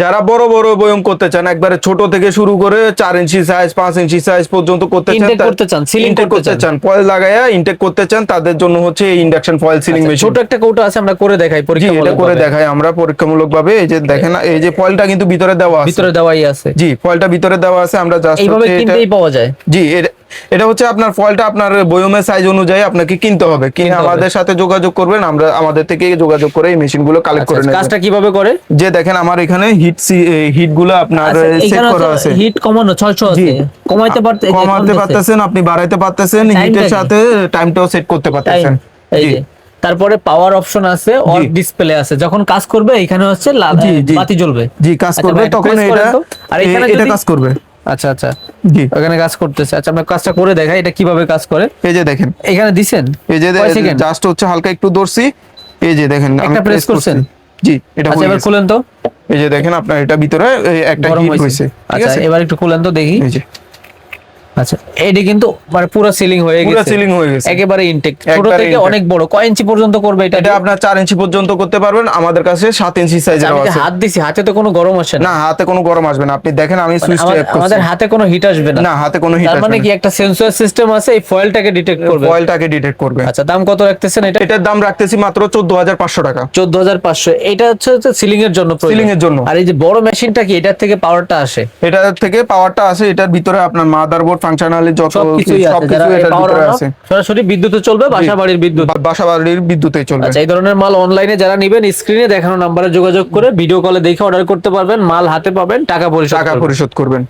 যারা বড় বড় বয়ম করতে চান একবারে ছোট থেকে শুরু করে চার ইঞ্চি সাইজ পাঁচ ইঞ্চি সাইজ পর্যন্ত করতে চান করতে চান, করতে চান। ফয়েল লাগায়া ইনটেক করতে চান তাদের জন্য হচ্ছে এই ইন্ডাকশন ফয়েল সিলিং মেশিন ছোট একটা কৌটা আছে আমরা করে দেখাই জি পরীক্ষা এটা করে দেখাই আমরা পরীক্ষামূলক ভাবে এই যে দেখেন এই যে ফয়েলটা কিন্তু ভিতরে দেওয়া আছে। ভিতরে দেওয়াই আছে। জি ফয়েলটা ভিতরে দেওয়া আছে আমরা জাস্ট এইভাবে কিনতেই পাওয়া যায়। জি এটা- হচ্ছে আপনার ফলটা আপনার বয়মের সাইজ অনুযায়ী আপনাকে কিনতে হবে। কিনে আমাদের সাথে যোগাযোগ করবেন আমরা আমাদের থেকে যোগাযোগ করে এই মেশিনগুলো কালেক্ট আচ্ছা, করে নেবেন কাজটা কীভাবে করে? যে দেখেন আমার এখানে হিট হিটগুলো আপনার সেট করা আছে। হিট কমানো 600 আছে। কমাইতে পারতে কমাতে পারতেছেন আপনি বাড়াইতে পারতেছেন হিটের? সাথে টাইমটাও সেট করতে পারতেছেন। এই যে তারপরে পাওয়ার অপশন আছে অন ডিসপ্লে আছে। যখন কাজ করবে এখানে হচ্ছে। বাতি জ্বলবে। জি কাজ আচ্ছা, করবে তখন এটা। আর এখানে এটা যদি- কাজ করবে। আচ্ছা আচ্ছা। জি। ওখানে কাজ করতেছে। আচ্ছা আমরা কাজটা করে দেখাই এটা কীভাবে কাজ করে? এই যে দেখেন। এখানে দিছেন? এই যে জাস্ট হচ্ছে হালকা একটু দর্শি এই যে দেখেন একটা press করছেন? জি এটা আচ্ছা এবার। খুলেন তো। এই যে দেখেন আপনার এটা ভিতরে একটা হিট হয়েছে। ঠিক আচ্ছা আছে? এবার একটু খুলেন তো দেখি। এই যে। আচ্ছা এটি কিন্তু মানে পুরো সিলিং হয়ে গেছে। পুরো সিলিং হয়ে গেছে। একেবারে ইনটেক ছোট থেকে অনেক বড়। কয় ইঞ্চি পর্যন্ত করবে এটা? এটা আপনার চার ইঞ্চি পর্যন্ত করতে পারবেন। আমাদের কাছে সাত ইঞ্চি সাইজের আচ্ছা, আমি হাত দিছি? হাতে তো কোনো গরম আসে না। না হাতে কোনো গরম আসবে না। আপনি দেখেন আমি মানে সুইচ আমাদের- করছি। আমাদের হাতে কোনো হিট আসবে না। না হাতে কোনো হিট তার আসবে মানে কি একটা সেন্সর সিস্টেম আছে এই ফয়েলটাকে ডিটেক্ট করবে? ফয়েলটাকে ডিটেক্ট করবে। আচ্ছা দাম কত রাখতেছেন এটা? এটার দাম রাখতেছি মাত্র চোদ্দ হাজার পাঁচশো টাকা। চোদ্দ হাজার পাঁচশো। এটা হচ্ছে সিলিং এর জন্য। Ceiling এর জন্য। আর এই যে বড় মেশিনটা কি এটার থেকে পাওয়ারটা আসে? এটার থেকে পাওয়ারটা আছে এটার ভিতরে আপনার মাদারবোর্ড ফাংশনালি যত সবকিছু এটার ভিতরে আছে। সরাসরি বিদ্যুতে চলবে বাসা বাড়ির বিদ্যুৎ বা- বাসা বাড়ির বিদ্যুতেই চলবে। আচ্ছা এই ধরনের মাল অনলাইনে যারা নিবেন স্ক্রিনে দেখানো নাম্বারে যোগাযোগ করে ভিডিও কলে দেখে অর্ডার করতে পারবেন মাল হাতে পাবেন টাকা পরিশোধ টাকা পরিশোধ করবেন।